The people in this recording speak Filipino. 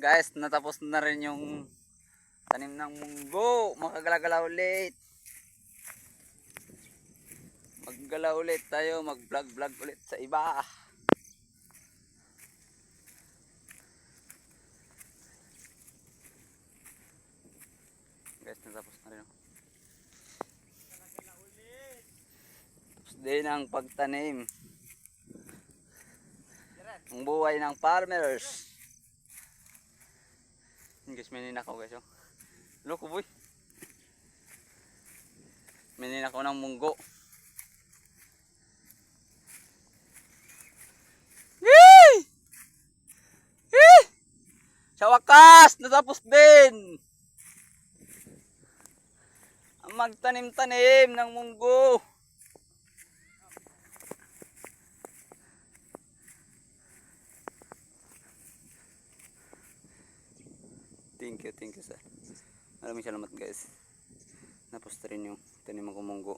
Guys, natapos na rin yung tanim ng munggo. Makagalagala ulit. Maggala ulit tayo. Mag-vlog-vlog ulit sa iba. Guys, natapos na rin. Tapos din ang pagtanim. Ang buhay ng farmers. Guys, may ninakaw guys. Oh. Loko boy. May ninakaw ng munggo. Yee! Yee! Sa wakas, natapos din. Magtanim-tanim ng munggo. Thank you, thank you sir. Maraming salamat guys. Napos rin yung tanim ng munggo.